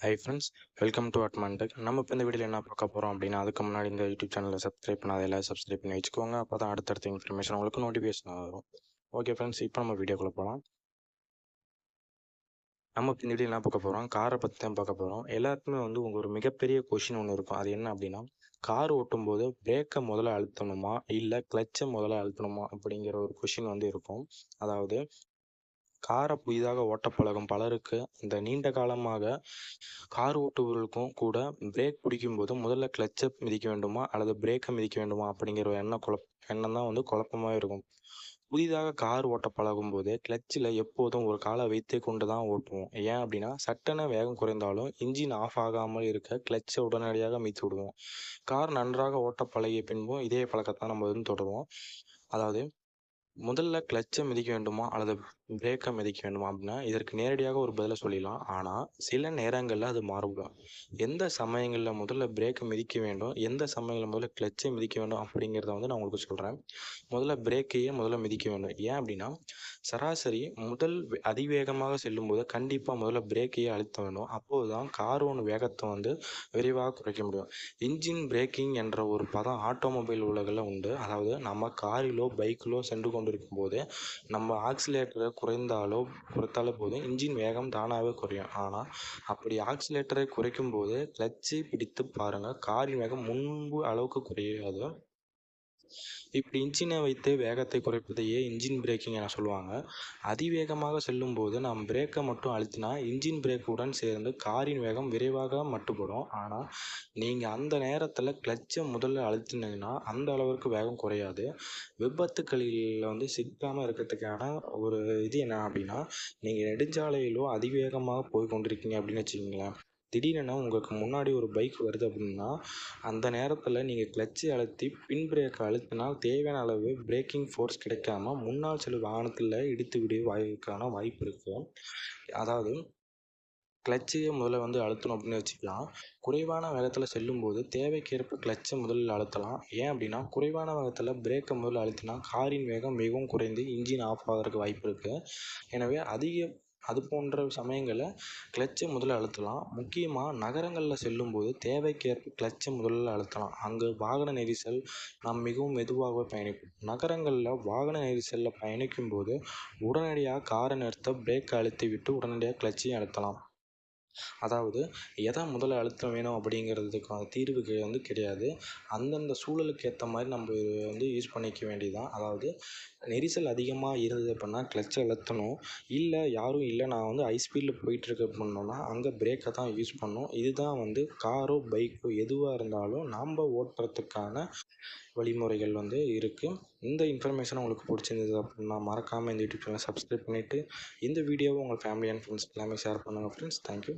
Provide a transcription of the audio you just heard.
Hi friends welcome to Admantech நம்ம இப்போ இந்த வீடியோவில் என்ன பார்க்க போகிறோம் அப்படின்னா அதுக்கு முன்னாடி இந்த யூடியூப் சேனலை சப்ஸ்கிரைப் பண்ணாத எல்லாம் சப்ஸ்கிரைப் பண்ணி வச்சுக்கோங்க. அப்போ தான் அடுத்தடுத்த இன்ஃபர்மேஷன் உங்களுக்கு நோட்டிஃபிகேஷன் வரும். ஓகே ஃப்ரெண்ட்ஸ் இப்போ நம்ம வீடியோக்குள்ளே போகலாம் நம்ம இப்போ இந்த வீடியோ என்ன பார்க்க போகிறோம் காரை பற்றி தான் பார்க்க போகிறோம் எல்லாருக்குமே வந்து உங்கள் ஒரு மிகப்பெரிய கொஷின் ஒன்று இருக்கும். அது என்ன அப்படின்னா கார் ஓட்டும்போது பிரேக்கை முதல்ல அழுத்தணுமா? இல்லை கிளச்சை முதல்ல அழுத்தணுமா? அப்படிங்கிற ஒரு கொஷின் வந்து இருக்கும். அதாவது காரை புதிதாக ஓட்ட பழகும் பலருக்கு இந்த நீண்ட காலமாக கார் ஓட்டுபவர்களுக்கும் கூட பிரேக் பிடிக்கும்போது முதல்ல கிளச்சை மிதிக்க வேண்டுமா? அல்லது பிரேக்கை மிதிக்க வேண்டுமா? அப்படிங்கிற ஒரு எண்ணம் குழப் எண்ணம் தான் வந்து குழப்பமாக இருக்கும். புதிதாக கார் ஓட்ட பழகும் போது கிளச்சில் எப்போதும் ஒரு காலை வைத்து கொண்டு தான் ஓட்டுவோம். ஏன் அப்படின்னா சட்டென வேகம் குறைந்தாலும் இன்ஜின் ஆஃப் ஆகாமல் இருக்க கிளச்சை உடனடியாக மீத்து விடுவோம். கார் நன்றாக ஓட்ட பழகிய பின்பும் இதே பழக்கத்தான் நம்ம வந்து தொடருவோம். அதாவது முதல்ல கிளச்சை மிதிக்க வேண்டுமா? அல்லது பிரேக்கை மிதிக்க வேண்டுமா? அப்படின்னா இதற்கு நேரடியாக ஒரு பதிலை சொல்லிடலாம். ஆனால் சில நேரங்களில் அது மாறுபடும் எந்த சமயங்களில் முதல்ல பிரேக்கை மிதிக்க வேண்டும்? எந்த சமயங்களில் முதல்ல கிளச்சை மிதிக்க வேண்டும்? அப்படிங்கிறத வந்து நான் உங்களுக்கு சொல்கிறேன் முதல்ல பிரேக்கையே முதல்ல மிதிக்க வேண்டும். ஏன் அப்படின்னா சராசரி முதல் அதிவேகமாக செல்லும்போது கண்டிப்பாக முதல்ல பிரேக்கையே அழுத்த வேண்டும். அப்போது தான் காரோட வேகத்தை வந்து விரைவாக குறைக்க முடியும். இன்ஜின் பிரேக்கிங் என்ற ஒரு பதம் ஆட்டோமொபைல் உலகில் உண்டு. அதாவது நம்ம காரிலோ பைக்கிலோ சென்று கொண்டு கொண்டிருக்கும் போது நம்ம ஆக்சிலேட்டரை குறைந்தாலோ குறைத்தாலோ போதும். இன்ஜின் வேகம் தானாகவே குறையும். ஆனால் அப்படி ஆக்சிலேட்டரை குறைக்கும் போது கிளட்சை பிடித்து பாருங்கள் காரின் வேகம் முன்பு அளவுக்கு குறையாது. இப்படி இன்ஜினை வைத்து வேகத்தை குறைப்பதையே இன்ஜின் பிரேக்கிங் என சொல்லுவாங்க. அதிவேகமாக செல்லும் போது நாம் பிரேக்கை மட்டும் அழுத்தினா இன்ஜின் பிரேக்குடன் சேர்ந்து காரின் வேகம் விரைவாக மட்டுப்படும். ஆனால் நீங்கள் அந்த நேரத்தில் கிளச்சை முதல்ல அழுத்தினீங்கன்னா அந்த அளவிற்கு வேகம் குறையாது. விபத்துக்களில் வந்து சிக்காமல் இருக்கிறதுக்கான ஒரு இது என்ன அப்படின்னா நீங்கள் நெடுஞ்சாலையிலோ அதிவேகமாக போய் கொண்டிருக்கீங்க அப்படின்னு வச்சுக்கோங்களேன். திடீரென உங்களுக்கு முன்னாடி ஒரு பைக் வருது அப்படின்னா அந்த நேரத்தில் நீங்கள் கிளச்சை அழுத்தி பின் பிரேக்கை அழுத்தினால் தேவையான அளவு பிரேக்கிங் ஃபோர்ஸ் கிடைக்காம முன்னால் செல்லும் வாகனத்தில் இடித்து விட வாய்க்கான வாய்ப்பு இருக்கும். அதாவது கிளச்சையை முதல்ல வந்து அழுத்தணும் அப்படின்னு வச்சுக்கலாம். குறைவான வேகத்தில் செல்லும்போது தேவைக்கேற்ப கிளச்சை முதலில் அழுத்தலாம். ஏன் அப்படின்னா குறைவான வேகத்தில் பிரேக்கை முதல்ல அழுத்தினா காரின் வேகம் மிகவும் குறைந்து இன்ஜின் ஆஃப் ஆகிறதுக்கு வாய்ப்பு இருக்குது எனவே அதிக அது போன்ற சமயங்களில் கிளச்சை முதல்ல அழுத்தலாம். முக்கியமாக நகரங்களில் செல்லும்போது தேவைக்கேற்ப கிளச்சை முதல்ல அழுத்தலாம். அங்கு வாகன நெரிசல் நாம் மிகவும் மெதுவாகவே பயணிப்போம். நகரங்களில் வாகன நெரிசலில் பயணிக்கும் போது உடனடியாக காரை நிறுத்த பிரேக்கை அழுத்தி விட்டு உடனடியாக கிளச்சையும் அழுத்தலாம். அதாவது எதை முதல்ல அழுத்தம் வேணும் அப்படிங்கிறதுக்கான தீர்வு வந்து கிடையாது. அந்தந்த சூழலுக்கு ஏற்ற மாதிரி நம்ம வந்து யூஸ் பண்ணிக்க வேண்டியதுதான். அதாவது நெரிசல் அதிகமாக இருந்தது அப்படின்னா கிளச்சை அழுத்தணும். இல்லை யாரும் இல்லை நான் வந்து ஹை ஸ்பீடில் போயிட்டுருக்கு அப்படின்னோன்னா அங்கே பிரேக்கை தான் யூஸ் பண்ணணும். இதுதான் வந்து காரோ பைக்கோ எதுவாக இருந்தாலும் நாம் ஓட்டுறதுக்கான வழிமுறைகள் வந்து இருக்குது இந்த இன்ஃபர்மேஷன் உங்களுக்கு பிடிச்சிருந்தது அப்படின்னா மறக்காமல் இந்த யூடியூப் சேனலை சப்ஸ்கிரைப் பண்ணிவிட்டு இந்த வீடியோவை உங்கள் ஃபேமிலி அண்ட் ஃப்ரெண்ட்ஸ் எல்லாமே ஷேர் பண்ணுங்கள் ஃப்ரெண்ட்ஸ் தேங்க்யூ